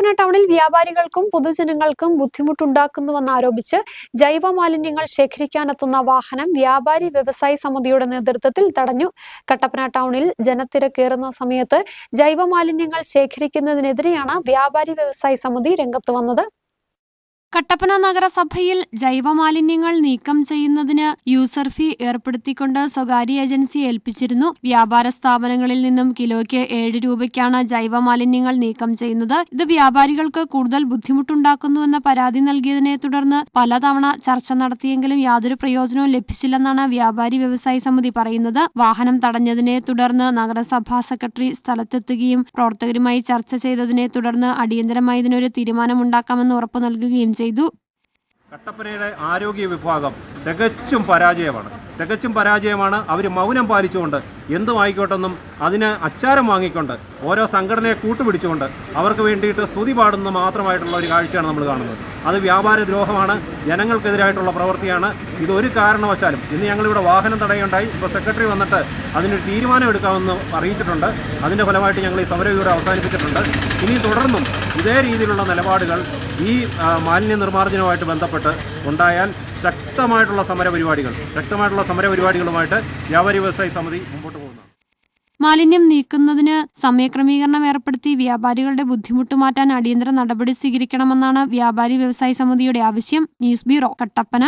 കട്ടപ്പന ടൗണിൽ വ്യാപാരികൾക്കും പൊതുജനങ്ങൾക്കും ബുദ്ധിമുട്ടുണ്ടാക്കുന്നുവെന്നാരോപിച്ച് ജൈവ മാലിന്യങ്ങൾ ശേഖരിക്കാനെത്തുന്ന വാഹനം വ്യാപാരി വ്യവസായി സമിതിയുടെ നേതൃത്വത്തിൽ തടഞ്ഞു. കട്ടപ്പന ടൗണിൽ ജനത്തിരക്കേറുന്ന സമയത്ത് ജൈവ മാലിന്യങ്ങൾ ശേഖരിക്കുന്നതിനെതിരെയാണ് വ്യാപാരി വ്യവസായി സമിതി രംഗത്ത് വന്നത്. കട്ടപ്പന നഗരസഭയിൽ ജൈവമാലിന്യങ്ങൾ നീക്കം ചെയ്യുന്നതിന് യൂസർ ഫീ ഏർപ്പെടുത്തിക്കൊണ്ട് സ്വകാര്യ ഏജൻസി ഏൽപ്പിച്ചിരുന്നു. വ്യാപാര സ്ഥാപനങ്ങളിൽ നിന്നും കിലോയ്ക്ക് ഏഴ് രൂപയ്ക്കാണ് ജൈവമാലിന്യങ്ങൾ നീക്കം ചെയ്യുന്നത്. ഇത് വ്യാപാരികൾക്ക് കൂടുതൽ ബുദ്ധിമുട്ടുണ്ടാക്കുന്നുവെന്ന പരാതി നൽകിയതിനെ തുടർന്ന് പലതവണ ചർച്ച നടത്തിയെങ്കിലും യാതൊരു പ്രയോജനവും ലഭിച്ചില്ലെന്നാണ് വ്യാപാരി വ്യവസായി സമിതി പറയുന്നത്. വാഹനം തടഞ്ഞതിനെ തുടർന്ന് നഗരസഭാ സെക്രട്ടറി സ്ഥലത്തെത്തുകയും പ്രവർത്തകരുമായി ചർച്ച ചെയ്തതിനെ തുടർന്ന് അടിയന്തരമായി ഇതിനൊരു തീരുമാനമുണ്ടാക്കാമെന്ന് ഉറപ്പു നൽകുകയും ചെയ്തു. കട്ടപ്പനയുടെ ആരോഗ്യ വിഭാഗം തികച്ചും പരാജയമാണ്. തികച്ചും പരാജയമാണ്. അവർ മൗനം പാലിച്ചുകൊണ്ട് എന്തുമായിക്കോട്ടെന്നും അതിന് അച്ചാരം വാങ്ങിക്കൊണ്ട് ഓരോ സംഘടനയെ കൂട്ടുപിടിച്ചുകൊണ്ട് അവർക്ക് വേണ്ടിയിട്ട് സ്തുതി പാടുന്ന മാത്രമായിട്ടുള്ള ഒരു കാഴ്ചയാണ് നമ്മൾ കാണുന്നത്. അത് വ്യാപാര ദ്രോഹമാണ്. ജനങ്ങൾക്കെതിരായിട്ടുള്ള പ്രവൃത്തിയാണ് ഇതൊരു കാരണവശാലും ഇന്ന് ഞങ്ങളിവിടെ വാഹനം തടയുണ്ടായി ഇപ്പോൾ സെക്രട്ടറി വന്നിട്ട് അതിനൊരു തീരുമാനം എടുക്കാമെന്ന് അറിയിച്ചിട്ടുണ്ട്. അതിന്റെ ഫലമായിട്ട് ഞങ്ങൾ ഈ സമരവിവരം അവസാനിപ്പിച്ചിട്ടുണ്ട്. ഇനി തുടർന്നും ഇതേ രീതിയിലുള്ള നിലപാടുകൾ ഈ മാലിന്യ നിർമ്മാർജനവുമായിട്ട് ബന്ധപ്പെട്ട് ഉണ്ടായാൽ ശക്തമായിട്ടുള്ള സമരപരിപാടികൾ ശക്തമായിട്ടുള്ള സമരപരിപാടികളുമായിട്ട് വ്യാപാരി വ്യവസായി സമിതി മുമ്പോട്ട് പോകുന്നു. മാലിന്യം നീക്കുന്നതിന് സമയക്രമീകരണം ഏർപ്പെടുത്തി വ്യാപാരികളുടെ ബുദ്ധിമുട്ട് മാറ്റാൻ അടിയന്തര നടപടി സ്വീകരിക്കണമെന്നാണ് വ്യാപാരി വ്യവസായി സമിതിയുടെ ആവശ്യം. News bureau Kattappana.